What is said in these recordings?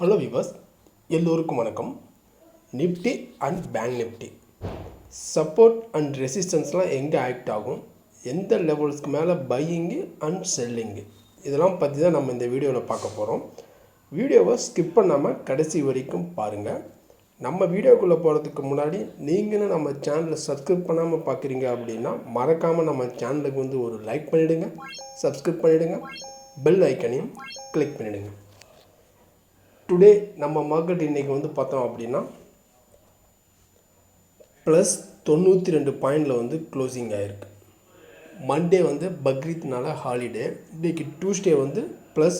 Hello viewers எல்லோருக்கும் வணக்கம். Nifty and bank Nifty support and ரெசிஸ்டன்ஸ்லாம் எங்கே ஆக்ட் ஆகும்? எந்த லெவல்ஸ்க்கு மேலே பையிங்கு அண்ட் செல்லிங்கு இதெல்லாம் பற்றி தான் நம்ம இந்த வீடியோவில் பார்க்க போகிறோம் வீடியோவை ஸ்கிப் பண்ணாமல் கடைசி வரைக்கும் பாருங்கள் நம்ம வீடியோக்குள்ளே போகிறதுக்கு முன்னாடி நீங்களும் நம்ம சேனலை சப்ஸ்கிரைப் பண்ணாமல் பார்க்குறீங்க அப்படின்னா மறக்காமல் நம்ம சேனலுக்கு வந்து ஒரு லைக் பண்ணிவிடுங்க சப்ஸ்கிரைப் பண்ணிவிடுங்க பெல் ஐக்கனையும் கிளிக் பண்ணிவிடுங்க டுடே நம்ம மார்க்கெட் இன்றைக்கி வந்து பார்த்தோம் அப்படின்னா ப்ளஸ் தொண்ணூற்றி ரெண்டு பாயிண்டில் வந்து க்ளோசிங் ஆகிருக்கு மண்டே வந்து பக்ரீத்னால ஹாலிடே இன்றைக்கி டியூஸ்டே வந்து ப்ளஸ்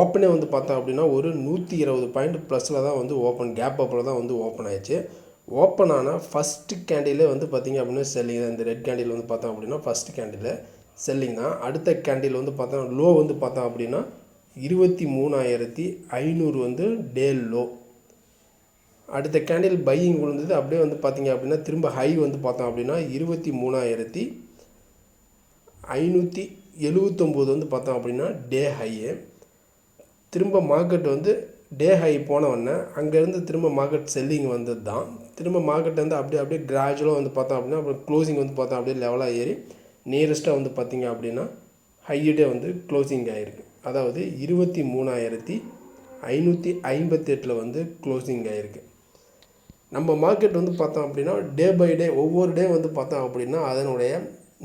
ஓப்பனே வந்து பார்த்தோம் அப்படின்னா ஒரு நூற்றி இருபது பாயிண்ட் ப்ளஸில் தான் வந்து ஓப்பன் கேப் அப்பில் தான் வந்து ஓப்பன் ஆயிடுச்சு. ஓப்பன் ஆன ஃபஸ்ட்டு கேண்டிலே வந்து பார்த்திங்க அப்படின்னா செல்லிங் தான். இந்த ரெட் கேண்டில் வந்து பார்த்தோம் அப்படின்னா ஃபஸ்ட்டு கேண்டில் செல்லிங் தான். அடுத்த கேண்டில் வந்து பார்த்தோம் லோ வந்து பார்த்தோம் அப்படின்னா இருபத்தி மூணாயிரத்தி ஐநூறு வந்து டே லோ அடுத்த கேண்டில் பையிங் விழுந்தது. அப்படியே வந்து பார்த்தீங்க அப்படின்னா திரும்ப ஹை வந்து பார்த்தோம் அப்படின்னா இருபத்தி மூணாயிரத்தி ஐநூற்றி எழுவத்தொம்போது வந்து பார்த்தோம் அப்படின்னா டே ஹையு திரும்ப மார்க்கெட் வந்து டே ஹை போனவொடனே அங்கேருந்து திரும்ப மார்க்கெட் செல்லிங் வந்தது தான். திரும்ப மார்க்கெட் வந்து அப்படியே அப்படியே கிராஜுவலாக வந்து பார்த்தோம் அப்படின்னா அப்புறம் க்ளோசிங் வந்து பார்த்தோம் அப்படியே லெவலாக ஏறி நியரஸ்ட்டாக வந்து பார்த்தீங்க அப்படின்னா ஹையிட்டே வந்து க்ளோசிங் ஆகிருக்கு அதாவது இருபத்தி மூணாயிரத்தி ஐநூற்றி ஐம்பத்தெட்டில் வந்து க்ளோசிங் ஆகிருக்கு நம்ம மார்க்கெட் வந்து பார்த்தோம் அப்படின்னா டே பை டே ஒவ்வொரு டே வந்து பார்த்தோம் அப்படின்னா அதனுடைய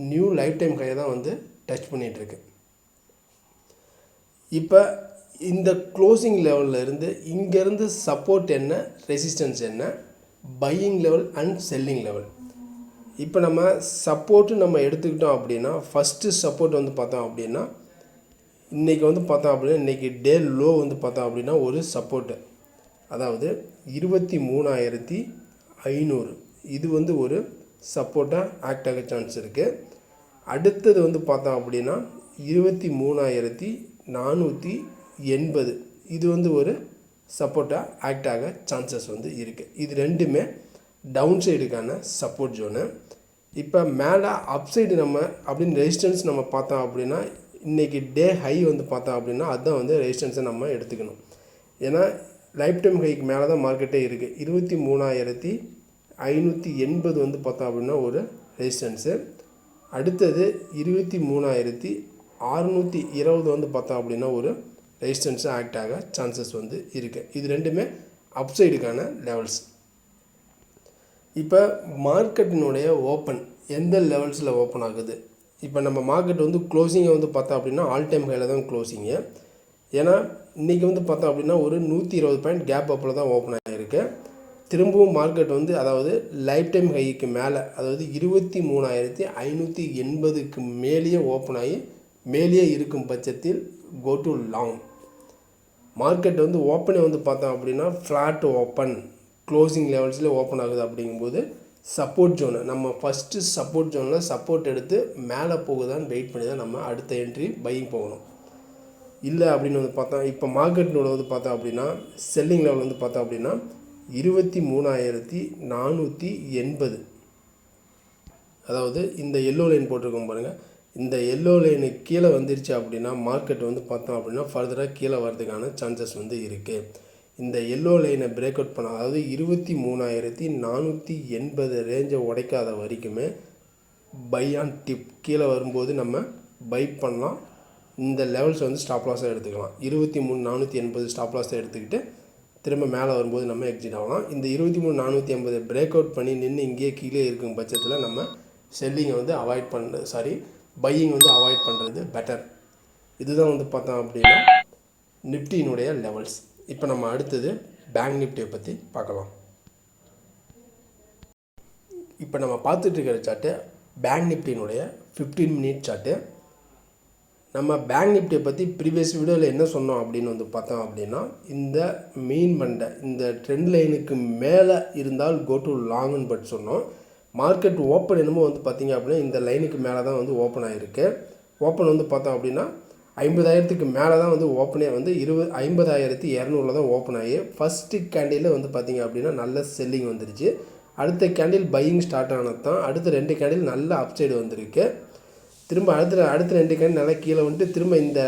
நியூ லைஃப் டைம் ஹையை தான் வந்து டச் பண்ணிகிட்ருக்கு இப்போ இந்த க்ளோசிங் லெவலில் இருந்து இங்கேருந்து சப்போர்ட் என்ன ரெசிஸ்டன்ஸ் என்ன buying level and selling level இப்போ நம்ம சப்போர்ட்டு நம்ம எடுத்துக்கிட்டோம் அப்படின்னா ஃபஸ்ட்டு சப்போர்ட் வந்து பார்த்தோம் அப்படின்னா இன்றைக்கி வந்து பார்த்தோம் அப்படின்னா இன்றைக்கி டே லோ வந்து பார்த்தோம் அப்படின்னா ஒரு சப்போர்ட்டு அதாவது இருபத்தி மூணாயிரத்தி ஐநூறு. இது வந்து ஒரு சப்போர்ட்டாக ஆக்ட் ஆக சான்ஸ் இருக்குது அடுத்தது வந்து பார்த்தோம் அப்படின்னா இருபத்தி மூணாயிரத்தி நானூற்றி எண்பது. இது வந்து ஒரு சப்போர்ட்டாக ஆக்ட் ஆக சான்சஸ் வந்து இருக்குது இது ரெண்டுமே டவுன் சைடுக்கான சப்போர்ட் ஜோனு இப்போ மேலே அப்சைடு நம்ம அப்படின்னு ரெசிஸ்டன்ஸ் நம்ம பார்த்தோம் அப்படின்னா இன்றைக்கி டே ஹை வந்து பார்த்தோம் அப்படின்னா அதுதான் வந்து ரெசிஸ்டன்ஸை நம்ம எடுத்துக்கணும். ஏன்னா லைஃப் டைம் ஹைக்கு மேலே தான் மார்க்கெட்டே இருக்குது இருபத்தி மூணாயிரத்தி ஐநூற்றி எண்பது வந்து பார்த்தோம் அப்படின்னா ஒரு ரெசிஸ்டன்ஸு அடுத்தது இருபத்தி மூணாயிரத்தி அறுநூற்றி இருபது வந்து பார்த்தோம் அப்படின்னா ஒரு ரெசிஸ்டன்ஸாக ஆக்ட் ஆக சான்சஸ் வந்து இருக்குது இது ரெண்டுமே அப்சைடுக்கான லெவல்ஸ் இப்போ மார்க்கெட்டினுடைய ஓப்பன் எந்த லெவல்ஸில் ஓப்பன் ஆகுது? இப்போ நம்ம மார்க்கெட் வந்து க்ளோசிங்கை வந்து பார்த்தோம் அப்படின்னா ஆல் டைம் ஹையில் தான் க்ளோசிங்கு ஏன்னா இன்றைக்கி வந்து பார்த்தோம் அப்படின்னா ஒரு நூற்றி இருபது பாயிண்ட் கேப் அப்பில் தான் ஓப்பன் ஆகிருக்கு திரும்பவும் மார்க்கெட் வந்து அதாவது லைஃப் டைம் ஹைக்கு மேலே அதாவது இருபத்தி மூணாயிரத்தி ஐநூற்றி எண்பதுக்கு மேலேயே ஓப்பன் ஆகி மேலேயே இருக்கும் பட்சத்தில் கோ டு லாங் மார்க்கெட் வந்து ஓப்பனே வந்து பார்த்தோம் அப்படின்னா ஃப்ளாட் ஓப்பன் க்ளோசிங் லெவல்ஸில் ஓப்பன் ஆகுது அப்படிங்கும்போது சப்போர்ட் ஜோனு நம்ம ஃபஸ்ட்டு சப்போர்ட் ஜோனில் சப்போர்ட் எடுத்து மேலே போகுதான்னு வெயிட் பண்ணி தான் நம்ம அடுத்த என்ட்ரி பையிங் போகணும். இல்லை அப்படின்னு வந்து பார்த்தா இப்போ மார்க்கெட்டினோட வந்து பார்த்தோம் அப்படின்னா செல்லிங் லெவல் வந்து பார்த்தோம் அப்படின்னா இருபத்தி மூணாயிரத்தி நானூற்றி எண்பது. அதாவது இந்த எல்லோ லைன் போட்டிருக்கோம் பாருங்கள் இந்த எல்லோ லைனுக்கு கீழே வந்துருச்சு அப்படின்னா மார்க்கெட் வந்து பார்த்தோம் அப்படின்னா ஃபர்தராக கீழே வர்றதுக்கான சான்சஸ் வந்து இருக்குது இந்த எல்லோ லைனை பிரேக் அவுட் பண்ண அதாவது இருபத்தி மூணாயிரத்தி நானூற்றி எண்பது ரேஞ்சை உடைக்காத வரைக்குமே பை ஆன் டிப் கீழே வரும்போது நம்ம பை பண்ணலாம். இந்த லெவல்ஸ் வந்து ஸ்டாப் லாஸாக எடுத்துக்கலாம். இருபத்தி மூணு நானூற்றி எண்பது ஸ்டாப் லாஸை எடுத்துக்கிட்டு திரும்ப மேலே வரும்போது நம்ம எக்ஸிட் ஆகலாம். இந்த இருபத்தி மூணு நானூற்றி ஐம்பது பிரேக் அவுட் பண்ணி நின்று இங்கேயே கீழே இருக்கும் பட்சத்தில் நம்ம செல்லிங்கை வந்து அவாய்ட் பண்ண சாரி பையிங் வந்து அவாய்ட் பண்ணுறது பெட்டர் இதுதான் வந்து பார்த்தோம் அப்படின்னா நிஃப்டியினுடைய லெவல்ஸ் இப்போ நம்ம அடுத்தது பேங்க் நிஃப்டியை பற்றி பார்க்கலாம். இப்போ நம்ம பார்த்துட்டு இருக்கிற சார்ட்டு பேங்க் நிஃப்டினுடைய ஃபிஃப்டீன் மினிட் சார்ட்டு நம்ம பேங்க் நிஃப்டியை பற்றி ப்ரீவியஸ் வீடியோவில் என்ன சொன்னோம் அப்படின்னு வந்து பார்த்தோம் அப்படின்னா இந்த மீன் மண்டை இந்த ட்ரெண்ட் லைனுக்கு மேலே இருந்தால் கோ டு லாங்குன்னு பட் சொன்னோம். மார்க்கெட் ஓப்பன் என்னமோ வந்து பார்த்திங்க அப்படின்னா இந்த லைனுக்கு மேலே தான் வந்து ஓப்பன் ஆகிருக்கு ஓப்பன் வந்து பார்த்தோம் அப்படின்னா ஐம்பதாயிரத்துக்கு மேலே தான் வந்து ஓப்பனே வந்து இருபது ஐம்பதாயிரத்தி இரநூறுல தான் ஓப்பன் ஆகி ஃபஸ்ட்டு கேண்டில் வந்து பார்த்திங்க அப்படின்னா நல்ல செல்லிங் வந்துருச்சு. அடுத்த கேண்டில் பையிங் ஸ்டார்ட் ஆனது தான். அடுத்த ரெண்டு கேண்டில் நல்ல அப்சைடு வந்திருக்கு. திரும்ப அடுத்த அடுத்த ரெண்டு கேண்டில் நல்லா கீழே வந்துட்டு திரும்ப இந்த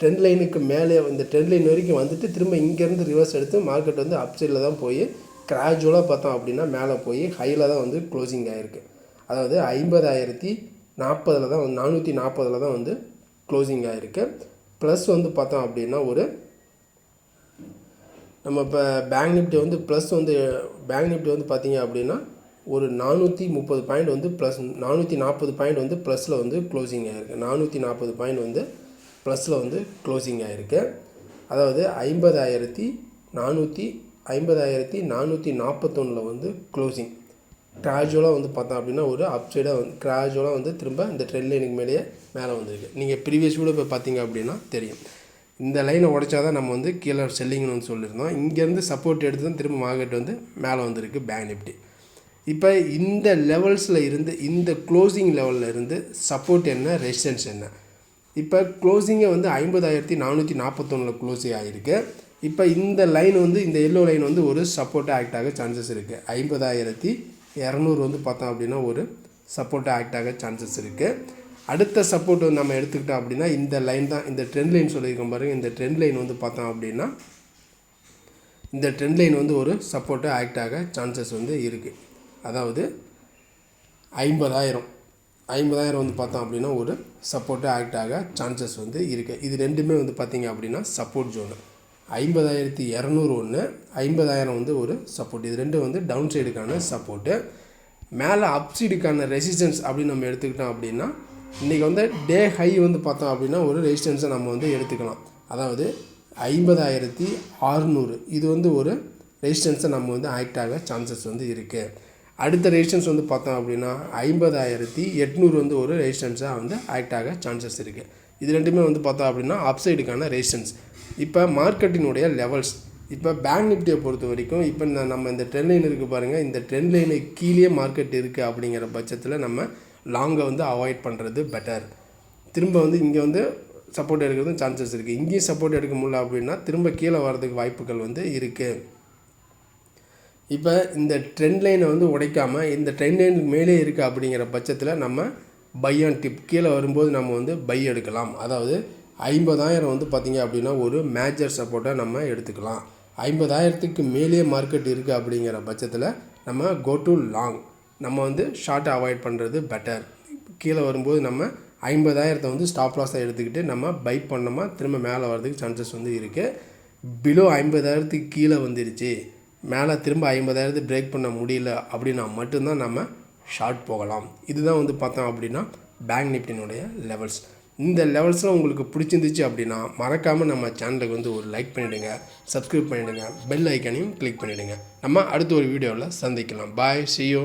ட்ரெண்ட் லைனுக்கு மேலே இந்த ட்ரெண்ட் லைன் வரைக்கும் வந்துட்டு திரும்ப இங்கேருந்து ரிவர்ஸ் எடுத்து மார்க்கெட் வந்து அப் சைடில் தான் போய் கிராஜுவலாக பார்த்தோம் அப்படின்னா மேலே போய் ஹையில் தான் வந்து க்ளோசிங் ஆகிருக்கு அதாவது ஐம்பதாயிரத்தி நாற்பதில் தான் வந்து நானூற்றி நாற்பதில் தான் வந்து க்ளோசிங் ஆகிருக்கு ப்ளஸ் வந்து பார்த்தோம் அப்படின்னா ஒரு நம்ம இப்போ பேங்க் நிஃப்டி வந்து ப்ளஸ் வந்து பேங்க் நிஃப்டி வந்து பார்த்தீங்க அப்படின்னா ஒரு நானூற்றி முப்பது பாயிண்ட் வந்து ப்ளஸ் நானூற்றி நாற்பது பாயிண்ட் வந்து ப்ளஸில் வந்து க்ளோசிங் ஆகிருக்கு நானூற்றி நாற்பது பாயிண்ட் வந்து ப்ளஸில் வந்து க்ளோசிங் ஆகிருக்கு அதாவது ஐம்பதாயிரத்தி நானூற்றி ஐம்பதாயிரத்தி நானூற்றி நாற்பத்தொன்னில் வந்து க்ளோசிங் கிராஜுவலாக வந்து பார்த்தோம் அப்படின்னா ஒரு அப்சைடாக வந்து கிராஜுவலாக வந்து திரும்ப இந்த ட்ரெண்ட் லைனுக்கு மேலேயே மேலே வந்திருக்கு. நீங்கள் ப்ரீவியஸ் கூட இப்போ பார்த்தீங்க அப்படின்னா தெரியும். இந்த லைனை உடைச்சா தான் நம்ம வந்து கீழே செல்லிங்கன்னு சொல்லியிருந்தோம். இங்கேருந்து சப்போர்ட் எடுத்து தான் திரும்ப மார்க்கெட் வந்து மேலே வந்திருக்கு பேங்க் நிஃப்டி இப்போ இந்த லெவல்ஸில் இருந்து இந்த க்ளோசிங் லெவலில் இருந்து சப்போர்ட் என்ன ரெசிஸ்டன்ஸ் என்ன? இப்போ க்ளோசிங்கை வந்து ஐம்பதாயிரத்தி நானூற்றி நாற்பத்தொன்னில் க்ளோசிங் ஆகிருக்கு இப்போ இந்த லைன் வந்து இந்த எல்லோ லைன் வந்து ஒரு சப்போர்ட்டாக ஆக்ட் ஆக சான்சஸ் இருக்குது ஐம்பதாயிரத்தி இரநூறு வந்து பார்த்தோம் அப்படின்னா ஒரு சப்போர்ட்டாக ஆக்ட் ஆக சான்சஸ் இருக்குது அடுத்த சப்போர்ட் வந்து நம்ம எடுத்துக்கிட்டோம் அப்படின்னா இந்த லைன் தான் இந்த ட்ரெண்ட் லைன் சொல்லியிருக்கோம் பாருங்கள் இந்த ட்ரெண்ட் லைன் வந்து பார்த்தோம் அப்படின்னா இந்த ட்ரெண்ட் லைன் வந்து ஒரு சப்போர்ட்டாக ஆக்ட் ஆக சான்சஸ் வந்து இருக்குது அதாவது ஐம்பதாயிரம் ஐம்பதாயிரம் வந்து பார்த்தோம் அப்படின்னா ஒரு சப்போர்ட்டாக ஆக்ட் ஆக சான்சஸ் வந்து இருக்குது இது ரெண்டுமே வந்து பார்த்திங்க அப்படின்னா சப்போர்ட் ஜோனு ஐம்பதாயிரத்தி இரநூறு ஒன்று ஐம்பதாயிரம் வந்து ஒரு சப்போர்ட் இது ரெண்டும் வந்து டவுன் சைடுக்கான சப்போர்ட்டு மேலே அப் சைடுக்கான ரெசிஸ்டன்ஸ் அப்படின்னு நம்ம எடுத்துக்கிட்டோம் அப்படின்னா இன்றைக்கி வந்து டே ஹை வந்து பார்த்தோம் அப்படின்னா ஒரு ரெசிஸ்டன்ஸை நம்ம வந்து எடுத்துக்கலாம். அதாவது ஐம்பதாயிரத்தி அறுநூறு. இது வந்து ஒரு ரெசிஸ்டன்ஸை நம்ம வந்து ஆக்ட் ஆக சான்சஸ் வந்து இருக்குது அடுத்த ரெசிஸ்டன்ஸ் வந்து பார்த்தோம் அப்படின்னா ஐம்பதாயிரத்தி எட்நூறு வந்து ஒரு ரெசிஸ்டன்ஸாக வந்து ஆக்ட் ஆக சான்சஸ் இருக்குது இது ரெண்டுமே வந்து பார்த்தோம் அப்படின்னா அப்சைடுக்கான ரெசிஸ்டன்ஸ் இப்போ மார்க்கெட்டினுடைய லெவல்ஸ் இப்போ பேங்க் நிஃப்டியை பொறுத்த வரைக்கும் இப்போ இந்த நம்ம இந்த ட்ரெண்ட் லைன் இருக்குது பாருங்கள் இந்த ட்ரெண்ட் லைனு கீழே மார்க்கெட் இருக்குது அப்படிங்கிற பட்சத்தில் நம்ம லாங்கை வந்து அவாய்ட் பண்ணுறது பெட்டர் திரும்ப வந்து இங்கே வந்து சப்போர்ட் எடுக்கிறது சான்சஸ் இருக்குது இங்கேயும் சப்போர்ட் எடுக்க முடியல அப்படின்னா திரும்ப கீழே வர்றதுக்கு வாய்ப்புகள் வந்து இருக்குது இப்போ இந்த ட்ரெண்ட் லைனை வந்து உடைக்காமல் இந்த ட்ரெண்ட் லைனுக்கு மேலே இருக்குது அப்படிங்கிற பட்சத்தில் நம்ம பை ஆன் டிப் கீழே வரும்போது நம்ம வந்து பை எடுக்கலாம். அதாவது ஐம்பதாயிரம் வந்து பார்த்திங்க அப்படின்னா ஒரு மேஜர் சப்போர்ட்டாக நம்ம எடுத்துக்கலாம். ஐம்பதாயிரத்துக்கு மேலே மார்க்கெட் இருக்குது அப்படிங்கிற பட்சத்தில் நம்ம கோ டு லாங் நம்ம வந்து ஷார்ட்டை அவாய்ட் பண்ணுறது பெட்டர் கீழே வரும்போது நம்ம ஐம்பதாயிரத்தை வந்து ஸ்டாப் லாஸாக எடுத்துக்கிட்டு நம்ம பை பண்ணோமா திரும்ப மேலே வர்றதுக்கு சான்சஸ் வந்து இருக்குது பிலோ ஐம்பதாயிரத்துக்கு கீழே வந்துருச்சு. மேலே திரும்ப ஐம்பதாயிரத்து பிரேக் பண்ண முடியல அப்படின்னா மட்டும்தான் நம்ம ஷார்ட் போகலாம். இதுதான் வந்து பார்த்தோம் அப்படின்னா பேங்க் நிஃப்டினுடைய லெவல்ஸ் இந்த லெவல்ஸ்லாம் உங்களுக்கு பிடிச்சிருந்துச்சு அப்படின்னா மறக்காமல் நம்ம சேனலுக்கு வந்து ஒரு லைக் பண்ணிவிடுங்க சப்ஸ்கிரைப் பண்ணிவிடுங்க பெல் ஐக்கானையும் கிளிக் பண்ணிவிடுங்க நம்ம அடுத்த ஒரு வீடியோவில் சந்திக்கலாம். பாய் சியோ